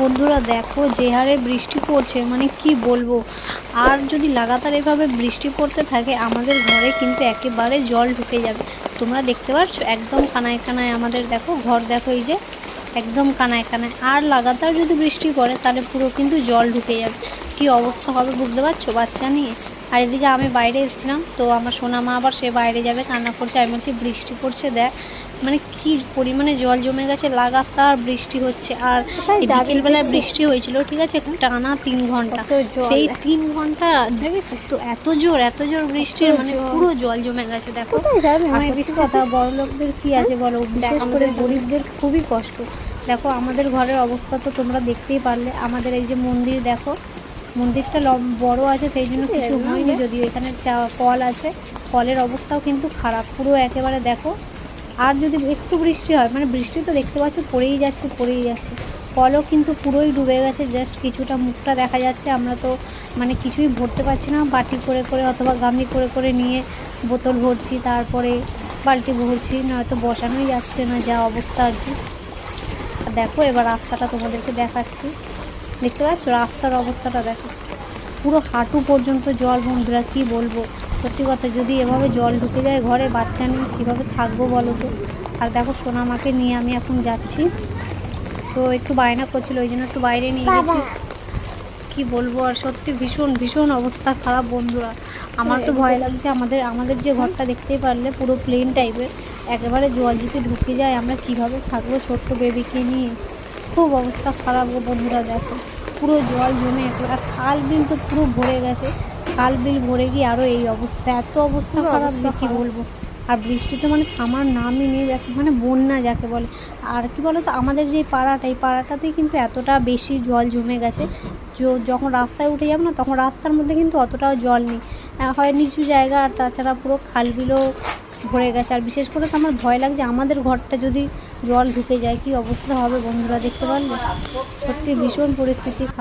বন্ধুরা দেখো যে হারে বৃষ্টি পড়ছে মানে কি বলব? আর যদি লাগাতার এভাবে বৃষ্টি পড়তে থাকে, আমাদের ঘরে কিন্তু একেবারে জল ঢুকে যাবে। তোমরা দেখতে পাচ্ছ একদম কানায় কানায় আমাদের দেখো ঘর, দেখো এই যে, একদম কানায় কানায়। আর লাগাতার যদি বৃষ্টি পড়ে, তাহলে পুরো কিন্তু জল ঢুকে যাবে। কি অবস্থা হবে বুঝতে পারছ বাচ্চা নিয়ে? আর এদিকে আমি বাইরে এসেছিলাম তো আমার সোনা মা আবার সে বাইরে যাবে কান্না করছে আমি বলছি বৃষ্টি পড়ছে দেখ মানে কি পরিমাণে জল জমে গেছে লাগাতার বৃষ্টি হচ্ছে। আর বিকেলবেলায় বৃষ্টি হয়েছিল ঠিক আছে টানা তিন ঘণ্টা। সেই তিন ঘণ্টা? তো এত জোর এত জোর বৃষ্টির মানে পুরো জল জমে গেছে দেখো। বৃষ্টিতে? কথা বড় লোকদের কি আছে বলো? বিশেষ করে আমাদের গরিবদের খুবই কষ্ট। দেখো আমাদের ঘরের অবস্থা তো তোমরা দেখতেই পারলে। আমাদের এই যে মন্দির দেখো মন্দিরটা বড় আছে সেই জন্য কিছু হয়নি যদিও। এখানে চা- কল আছে। কলের অবস্থাও কিন্তু খারাপ পুরো একেবারে দেখো। আর যদি একটু বৃষ্টি হয় মানে বৃষ্টি তো দেখতে পাচ্ছ পড়েই যাচ্ছে পড়েই যাচ্ছে। কলও কিন্তু পুরোই ডুবে গেছে জাস্ট কিছুটা মুখটা দেখা যাচ্ছে। আমরা তো মানে কিছুই ভরতে পারছি না বাটি করে করে অথবা গামলি করে করে নিয়ে বোতল ভরছি তারপরে বালতি ভরছি নয়তো বসানোই যাচ্ছে না যা অবস্থা আর কি। দেখো এবার রাস্তাটা তোমাদেরকে দেখাচ্ছি। দেখতে পাচ্ছ? রাস্তার অবস্থাটা দেখো। পুরো হাঁটু পর্যন্ত জল বন্ধুরা কি বলব? সত্যি কথা যদি এভাবে জল ঢুকে যায় ঘরে বাচ্চা নিয়ে কীভাবে থাকব বলো তো? আর দেখো সোনা সোনামাকে নিয়ে আমি এখন যাচ্ছি। তো একটু বায়না করছিল ওই জন্য একটু বাইরে নিয়ে গেছি। কি বলব আর সত্যি ভীষণ ভীষণ অবস্থা খারাপ বন্ধুরা। আমার তো ভয় লাগছে আমাদের আমাদের যে ঘরটা দেখতেই পারলে পুরো প্লেন টাইপের একেবারে জল যদি ঢুকে যায় আমরা কীভাবে থাকব ছোট্ট বেবিকে নিয়ে? খুব অবস্থা খারাপ গো বন্ধুরা দেখো। পুরো জল জমে আর খাল বিল তো পুরো ভরে গেছে। খাল বিল ভরে গিয়ে আরও এই অবস্থা। এত অবস্থা খারাপ কি বলব। আর বৃষ্টি তো মানে থামার নামই নেই মানে বন্যা যাকে বলে। আর কি বলো তো আমাদের যে পাড়াটা এই পাড়াটাতেই কিন্তু এতটা বেশি জল জমে গেছে। য- যখন রাস্তায় উঠে যাব না তখন রাস্তার মধ্যে কিন্তু অতটাও জল নেই। হয় নিচু জায়গা আর তাছাড়া পুরো খালবিলও ভরে গেছে। আর বিশেষ করে তো আমার ভয় লাগছে, আমাদের ঘরটা যদি জল ঢুকে যায়, কি অবস্থা হবে বন্ধুরা দেখতে পারলে? সত্যি ভীষণ পরিস্থিতি খারাপ।